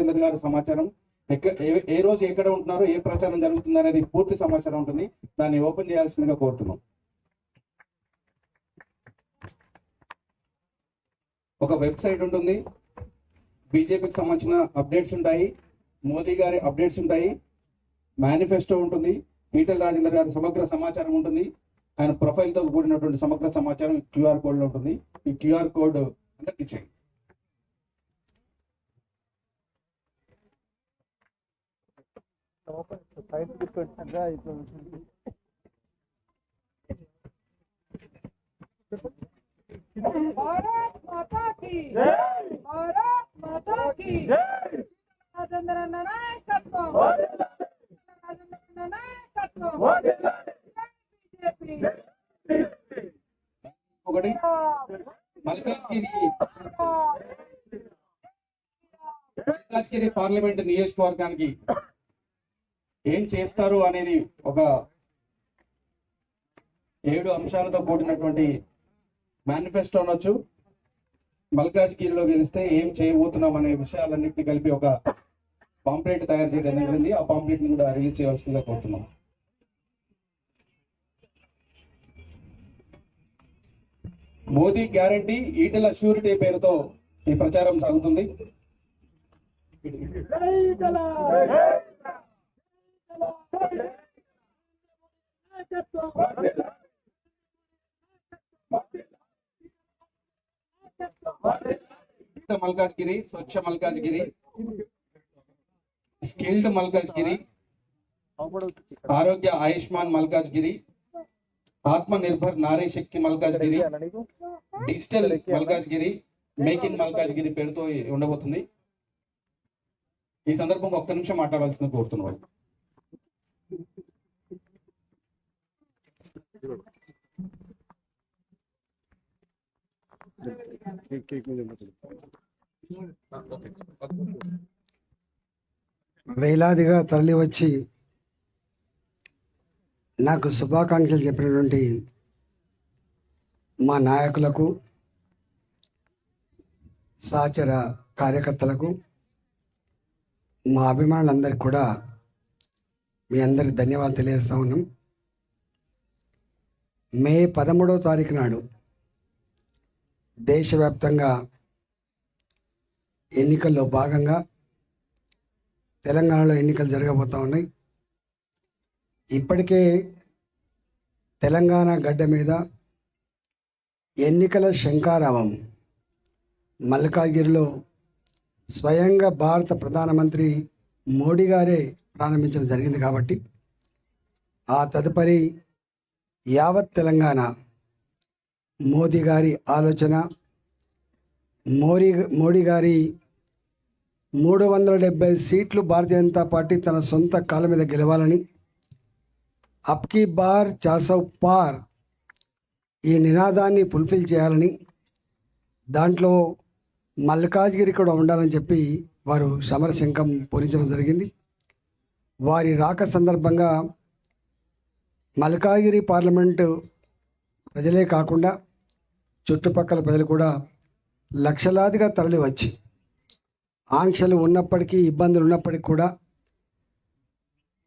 రాజేందర్ గారు సమాచారం. ఏ- ఏ రోజు ఎక్కడ ఉంటున్నారో ఏ ప్రచారం జరుగుతుంది అనేది పూర్తి సమాచారం ఉంటుంది. దాన్ని ఓపెన్ చేయాల్సిందిగా కోరుతున్నాం. ఒక వెబ్సైట్ ఉంటుంది. బీజేపీకి సంబంధించిన అప్డేట్స్ ఉంటాయి. మోదీ గారి అప్డేట్స్ ఉంటాయి. మేనిఫెస్టో ఉంటుంది. ఈటల రాజేందర్ గారి సమగ్ర సమాచారం ఉంటుంది. ఆయన ప్రొఫైల్తో కూడినటువంటి సమగ్ర సమాచారం క్యూఆర్ కోడ్లో ఉంటుంది. ఈ క్యూఆర్ కోడ్ అందరికి ఇచ్చేయండి. भारत माता की भारत माता की రాజేంద్ర అన్న నాయకత్వం రాజేంద్ర అన్న నాయకత్వం బీజేపీ ఒకటి మల్కాజ్గిరి మల్కాజ్గిరి పార్లమెంట్ నియోజకవర్గానికి ఏం చేస్తారు అనేది ఒక ఏడు అంశాలతో కూడినటువంటి మేనిఫెస్టో అనొచ్చు. మల్కాజ్గిరిలో గెలిస్తే ఏం చేయబోతున్నాం అనే విషయాలన్నింటినీ కలిపి ఒక పాంప్లెట్ తయారు చేయడం జరిగింది. ఆ పాంప్లెట్ని కూడా రిలీజ్ చేయవలసిందిగా కోరుతున్నాం. మోదీ గ్యారంటీ ఈటల షూరిటీ పేరుతో ఈ ప్రచారం సాగుతుంది. Malkajgiri Swachh Malkajgiri. Skilled Malkajgiri. Arogya Ayushman Malkajgiri. Atma Nirbhar Nari Shakti Malkajgiri. Digital Malkajgiri make in Malkajgiri పేరుతో ఉండబోతుంది. ఈ సందర్భంగా ఒక్క నిమిషం మాట్లాడాల్సింది కోరుతున్నాను. వేలాదిగా తరలి వచ్చి నాకు శుభాకాంక్షలు చెప్పినటువంటి మా నాయకులకు సహచర కార్యకర్తలకు మా అభిమానులందరికీ కూడా మీ అందరికి ధన్యవాదాలు తెలియజేస్తా ఉన్నాం. మే పదమూడవ తారీఖు నాడు దేశవ్యాప్తంగా ఎన్నికల్లో భాగంగా తెలంగాణలో ఎన్నికలు జరగబోతూ ఉన్నాయి. ఇప్పటికే తెలంగాణ గడ్డ మీద ఎన్నికల శంకారావం మల్కాగిరిలో స్వయంగా భారత ప్రధానమంత్రి మోడీ గారే ప్రారంభించడం జరిగింది కాబట్టి ఆ తదుపరి యావత్ తెలంగాణ మోదీ గారి ఆలోచన మోడీ మోడీ గారి మూడు వందల డెబ్బై సీట్లు భారతీయ జనతా పార్టీ తన సొంత కాళ్ళ మీద గెలవాలని. అప్కీ బార్ చాసవ్ పార్ ఈ నినాదాన్ని ఫుల్ఫిల్ చేయాలని. దాంట్లో మల్కాజ్గిరి కూడా ఉండాలని చెప్పి వారు సమరశంఖం పూరించడం జరిగింది. వారి రాక సందర్భంగా మల్కాగిరి పార్లమెంటు ప్రజలే కాకుండా చుట్టుపక్కల ప్రజలు కూడా లక్షలాదిగా తరలి వచ్చి ఆంక్షలు ఉన్నప్పటికీ ఇబ్బందులు ఉన్నప్పటికీ కూడా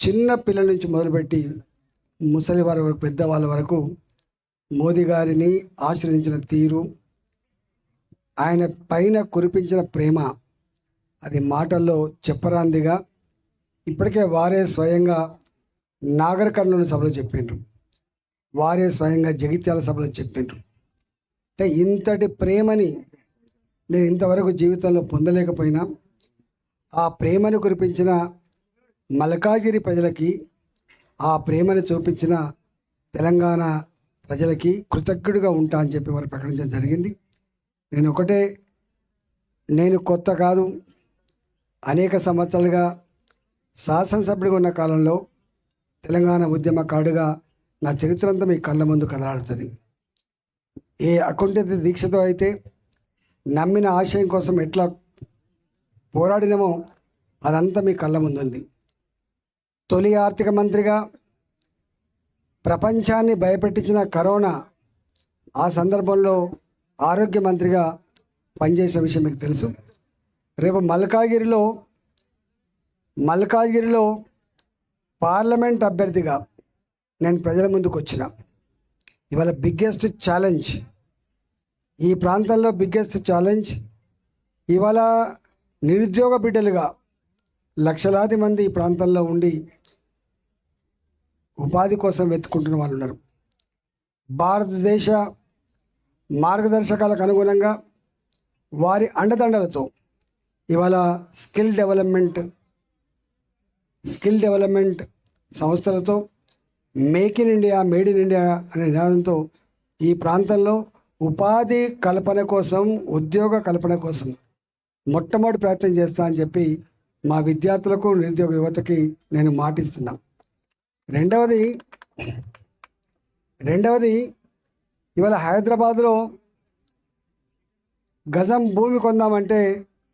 చిన్న పిల్లల నుంచి మొదలుపెట్టి ముసలి వారి వరకు పెద్దవాళ్ళ వరకు మోదీ గారిని ఆశ్రయించిన తీరు ఆయన పైన కురిపించిన ప్రేమ అది మాటల్లో చెప్పరాందిగా ఇప్పటికే వారే స్వయంగా నాగర్ కర్నూలు సభలో చెప్పిండ్రు. వారే స్వయంగా జగిత్యాల సభలో చెప్పిండ్రు. అంటే ఇంతటి ప్రేమని నేను ఇంతవరకు జీవితంలో పొందలేకపోయినా ఆ ప్రేమను కురిపించిన మల్కాజిరి ప్రజలకి ఆ ప్రేమను చూపించిన తెలంగాణ ప్రజలకి కృతజ్ఞుడిగా ఉంటా అని చెప్పి వారు ప్రకటించడం జరిగింది. నేను ఒకటే నేను కొత్త కాదు. అనేక సంవత్సరాలుగా శాసనసభ్యుడిగా ఉన్న కాలంలో తెలంగాణ ఉద్యమకారుడిగా నా చరిత్ర అంతా మీ కళ్ళ ముందు కదలాడుతుంది ఏ అకుంఠిత దీక్షతో అయితే నమ్మిన ఆశయం కోసం ఎట్లా పోరాడినామో అదంతా మీ కళ్ళ ముందుంది. తొలి ఆర్థిక మంత్రిగా ప్రపంచాన్ని భయపెట్టించిన కరోనా ఆ సందర్భంలో ఆరోగ్య మంత్రిగా పనిచేసిన విషయం మీకు తెలుసు. రేపు మల్కాగిరిలో మల్కాగిరిలో పార్లమెంట్ అభ్యర్థిగా నేను ప్రజల ముందుకు వచ్చిన. ఇవాళ బిగ్గెస్ట్ ఛాలెంజ్. ఈ ప్రాంతంలో బిగ్గెస్ట్ ఛాలెంజ్. ఇవాళ నిరుద్యోగ బిడ్డలుగా లక్షలాది మంది ఈ ప్రాంతంలో ఉండి ఉపాధి కోసం వెతుక్కుంటున్న వాళ్ళు ఉన్నారు. భారతదేశ మార్గదర్శకాలకు అనుగుణంగా వారి అండదండలతో ఇవాళ స్కిల్ డెవలప్మెంట్ స్కిల్ డెవలప్మెంట్ సంస్థలతో make in India made in India అనే నినాదంతో ఈ ప్రాంతంలో ఉపాధి కల్పన కోసం ఉద్యోగ కల్పన కోసం మొట్టమొదటి ప్రయత్నం చేస్తా అని చెప్పి మా విద్యార్థులకు నిరుద్యోగ యువతకి నేను మాటిస్తున్నా. రెండవది రెండవది ఇవాళ హైదరాబాద్లో గజం భూమి కొందామంటే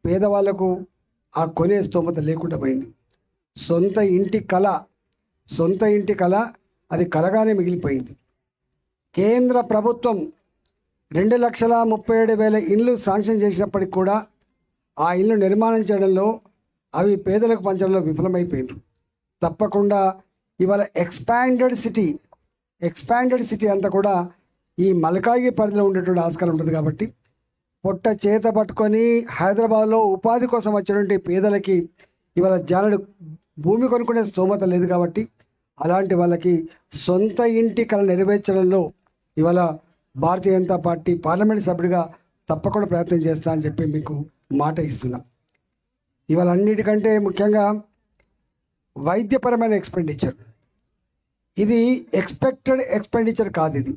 పేదవాళ్ళకు ఆ కొనే స్తోమత లేకుండా పోయింది. సొంత ఇంటి కళ సొంత ఇంటి కళ అది కలగానే మిగిలిపోయింది. కేంద్ర ప్రభుత్వం రెండు లక్షల ముప్పై ఏడు వేల ఇండ్లు శాంక్షన్ చేసినప్పటికి కూడా ఆ ఇల్లు నిర్మాణం చేయడంలో అవి పేదలకు పంచడంలో విఫలమైపోయినారు. తప్పకుండా ఇవాళ ఎక్స్పాండెడ్ సిటీ ఎక్స్పాండెడ్ సిటీ అంతా కూడా ఈ మలకాయి పరిధిలో ఉండేటువంటి ఆస్కారం ఉంటుంది కాబట్టి పొట్ట చేత పట్టుకొని హైదరాబాద్లో ఉపాధి కోసం వచ్చినటువంటి పేదలకి ఇవాళ జానుడు భూమి కొనుక్కునే స్తోమత లేదు కాబట్టి అలాంటి వాళ్ళకి సొంత ఇంటి కళ నెరవేర్చడంలో ఇవాళ భారతీయ జనతా పార్టీ పార్లమెంట్ సభ్యుడిగా తప్పకుండా ప్రయత్నం చేస్తా అని చెప్పి మీకు మాట ఇస్తున్నా. ఇవాళ అన్నిటికంటే ముఖ్యంగా వైద్యపరమైన ఎక్స్పెండిచర్. ఇది ఎక్స్పెక్టెడ్ ఎక్స్పెండిచర్ కాదు ఇది.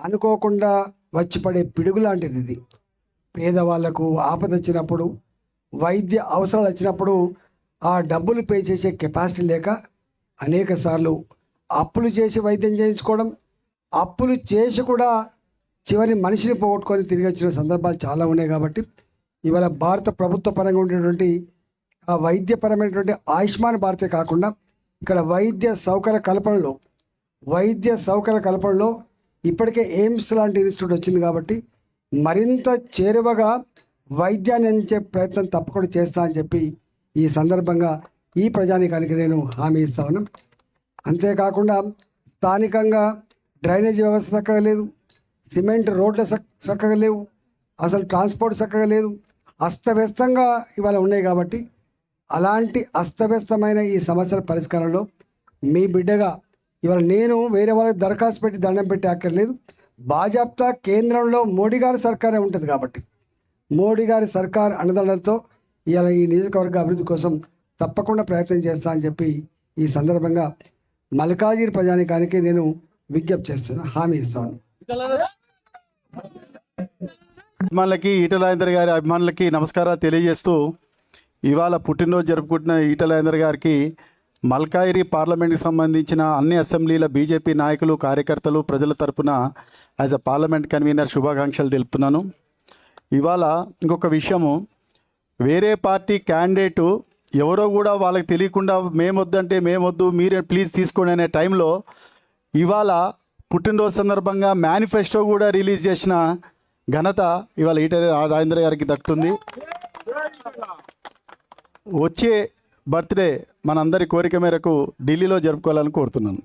అనుకోకుండా వచ్చి పడే పిడుగు లాంటిది ఇది. పేదవాళ్ళకు ఆపద వచ్చినప్పుడు వైద్య అవసరాలు వచ్చినప్పుడు ఆ డబ్బులు పే చేసే కెపాసిటీ లేక అనేక సార్లు అప్పులు చేసి వైద్యం చేయించుకోవడం అప్పులు చేసి కూడా చివరి మనిషిని పోగొట్టుకొని తిరిగి వచ్చిన సందర్భాలు చాలా ఉన్నాయి కాబట్టి ఇవాళ భారత ప్రభుత్వ పరంగా ఉండేటువంటి ఆ వైద్యపరమైనటువంటి ఆయుష్మాన్ భారతే కాకుండా ఇక్కడ వైద్య సౌకర్య కల్పనలో వైద్య సౌకర్య కల్పనలో ఇప్పటికే ఎయిమ్స్ లాంటి ఇన్స్టిట్యూట్ వచ్చింది కాబట్టి మరింత చేరువగా వైద్యాన్ని అందించే ప్రయత్నం తప్పకుండా చేస్తా అని చెప్పి ఈ సందర్భంగా ఈ ప్రజానికానికి నేను హామీ ఇస్తా అంతేకాకుండా స్థానికంగా డ్రైనేజీ వ్యవస్థ చక్కగా లేదు సిమెంట్ రోడ్లు చక్కగా లేవు అసలు ట్రాన్స్పోర్ట్ చక్కగా లేదు అస్తవ్యస్తంగా ఇవాళ ఉన్నాయి కాబట్టి అలాంటి అస్తవ్యస్తమైన ఈ సమస్యల పరిష్కారంలో మీ బిడ్డగా ఇవాళ నేను వేరే వాళ్ళకి దరఖాస్తు పెట్టి దండం పెట్టి అక్కర్లేదు. బాజాప్తా కేంద్రంలో మోడీ గారి సర్కారే ఉంటుంది కాబట్టి మోడీ గారి సర్కార్ అన్నదండలతో ఇవాళ ఈ నియోజకవర్గ అభివృద్ధి కోసం తప్పకుండా ప్రయత్నం చేస్తా అని చెప్పి ఈ సందర్భంగా మల్కాజీర్ ప్రజానికానికి నేను విజ్ఞప్తి చేస్తున్నాను హామీ ఇస్తాను అభిమానులకి ఈటల గారి అభిమానులకి నమస్కారాలు తెలియజేస్తూ ఇవాళ పుట్టినరోజు జరుపుకుంటున్న ఈటల గారికి మల్కాయిరి పార్లమెంట్కి సంబంధించిన అన్ని అసెంబ్లీల బీజేపీ నాయకులు కార్యకర్తలు ప్రజల తరపున యాజ్ అ పార్లమెంట్ కన్వీనర్ శుభాకాంక్షలు తెలుపుతున్నాను. ఇవాళ ఇంకొక విషయము వేరే పార్టీ క్యాండిడేటు ఎవరో కూడా వాళ్ళకి తెలియకుండా మేమొద్దంటే మేమొద్దు మీరే ప్లీజ్ తీసుకోండి అనే టైంలో ఇవాళ పుట్టినరోజు సందర్భంగా మేనిఫెస్టో కూడా రిలీజ్ చేసిన ఘనత ఇవాళ ఈటల రాజేంద్ర గారికి దక్కుతుంది. వచ్చే బర్త్డే మనందరి కోరిక మేరకు ఢిల్లీలో జరుపుకోవాలని కోరుతున్నాను.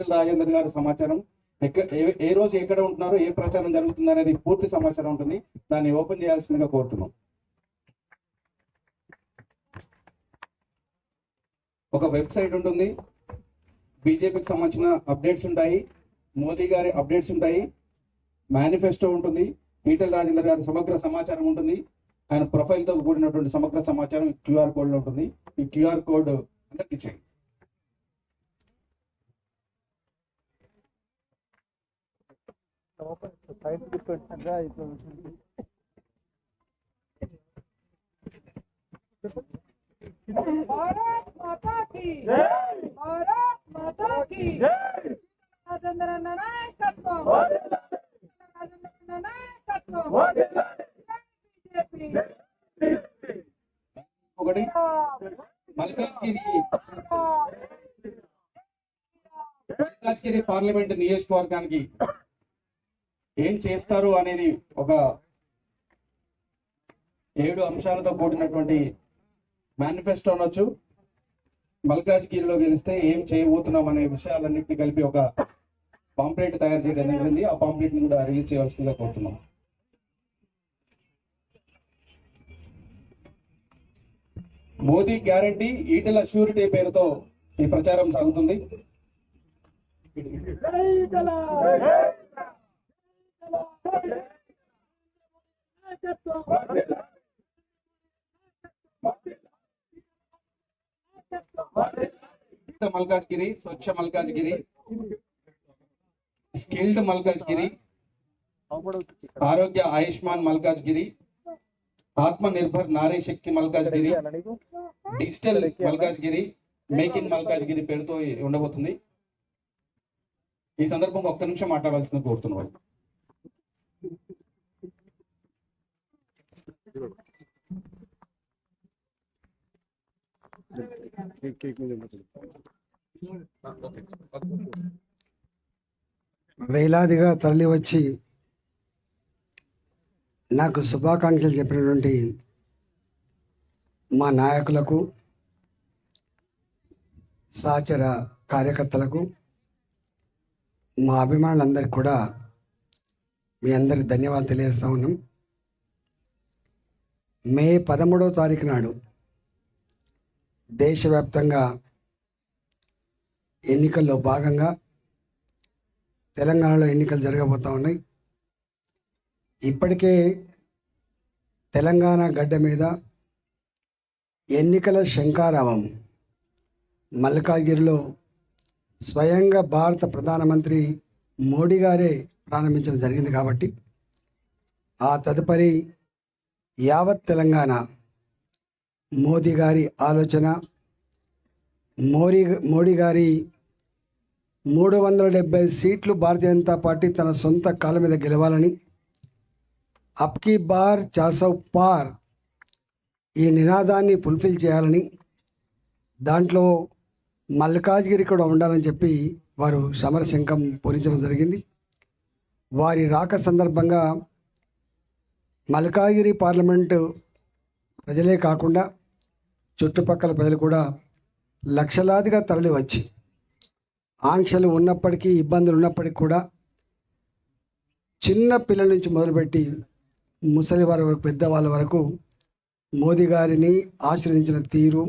రాజేంద్ర గారు సమాచారం. ఎక్కడ ఏ- ఏ రోజు ఎక్కడ ఉంటున్నారో ఏ ప్రచారం జరుగుతుంది అనేది పూర్తి సమాచారం ఉంటుంది. దాన్ని ఓపెన్ చేయాల్సిందిగా కోరుతున్నాం. ఒక వెబ్సైట్ ఉంటుంది. బీజేపీకి సంబంధించిన అప్డేట్స్ ఉంటాయి. మోదీ గారి అప్డేట్స్ ఉంటాయి. మేనిఫెస్టో ఉంటుంది. ఈటల రాజేందర్ గారి సమగ్ర సమాచారం ఉంటుంది. ఆయన ప్రొఫైల్తో కూడినటువంటి సమగ్ర సమాచారం క్యూఆర్ కోడ్లో ఉంటుంది. ఈ క్యూఆర్ కోడ్ అందరికి చేయండి భారత్ మాతా కీ భారత్ మాతా కీ రాజేంద్ర అన్న నాయకత్వం రాజేంద్ర అన్న నాయకత్వం బీజేపీ ఒకటి మల్కాజ్గిరి మల్కాజ్గిరి పార్లమెంట్ నియోజకవర్గానికి ఏం చేస్తారు అనేది ఒక ఏడు అంశాలతో కూడినటువంటి మేనిఫెస్టో అనొచ్చు. మల్కాజ్గిరిలో గెలిస్తే ఏం చేయబోతున్నాం అనే విషయాలన్నింటినీ కలిపి ఒక పాంప్లెట్ తయారు చేయడం జరిగింది. ఆ పాంప్లెట్ని కూడా రిలీజ్ చేయవలసిందిగా కోరుతున్నాం. మోదీ గ్యారంటీ ఈటల షూరిటీ పేరుతో ఈ ప్రచారం సాగుతుంది. Malkajgiri Swachh Malkajgiri. Skilled Malkajgiri. Arogya Ayushman Malkajgiri. Atma Nirbhar Nari Shakti Malkajgiri. Digital Malkajgiri make in Malkajgiri పేరుతో ఉండబోతుంది. ఈ సందర్భంగా ఒక్క నిమిషం మాట్లాడాల్సింది కోరుతున్నాను వేలాదిగా తరలి వచ్చి నాకు శుభాకాంక్షలు చెప్పినటువంటి మా నాయకులకు సహచర కార్యకర్తలకు మా అభిమానులందరికీ కూడా మీ అందరికి ధన్యవాదాలు తెలియజేస్తా ఉన్నాం. మే పదమూడవ తారీఖు నాడు దేశవ్యాప్తంగా ఎన్నికల్లో భాగంగా తెలంగాణలో ఎన్నికలు జరగబోతూ ఉన్నాయి. ఇప్పటికే తెలంగాణ గడ్డ మీద ఎన్నికల శంకారావం మల్కాగిరిలో స్వయంగా భారత ప్రధానమంత్రి మోడీ గారే ప్రారంభించడం జరిగింది కాబట్టి ఆ తదుపరి యావత్ తెలంగాణ మోదీ గారి ఆలోచన మోడీ మోడీ గారి మూడు వందల డెబ్బై సీట్లు భారతీయ జనతా పార్టీ తన సొంత కాళ్ళ మీద గెలవాలని. అప్కి బార్ చాసవ్ పార్ ఈ నినాదాన్ని ఫుల్ఫిల్ చేయాలని. దాంట్లో మల్కాజ్గిరి కూడా ఉండాలని చెప్పి వారు సమరశంఖం పూరించడం జరిగింది. వారి రాక సందర్భంగా మల్కాగిరి పార్లమెంటు ప్రజలే కాకుండా చుట్టుపక్కల ప్రజలు కూడా లక్షలాదిగా తరలి వచ్చి ఆంక్షలు ఉన్నప్పటికీ ఇబ్బందులు ఉన్నప్పటికీ కూడా చిన్న పిల్లల నుంచి మొదలుపెట్టి ముసలి వారి వరకు పెద్దవాళ్ళ వరకు మోదీ గారిని ఆశ్రయించిన తీరు.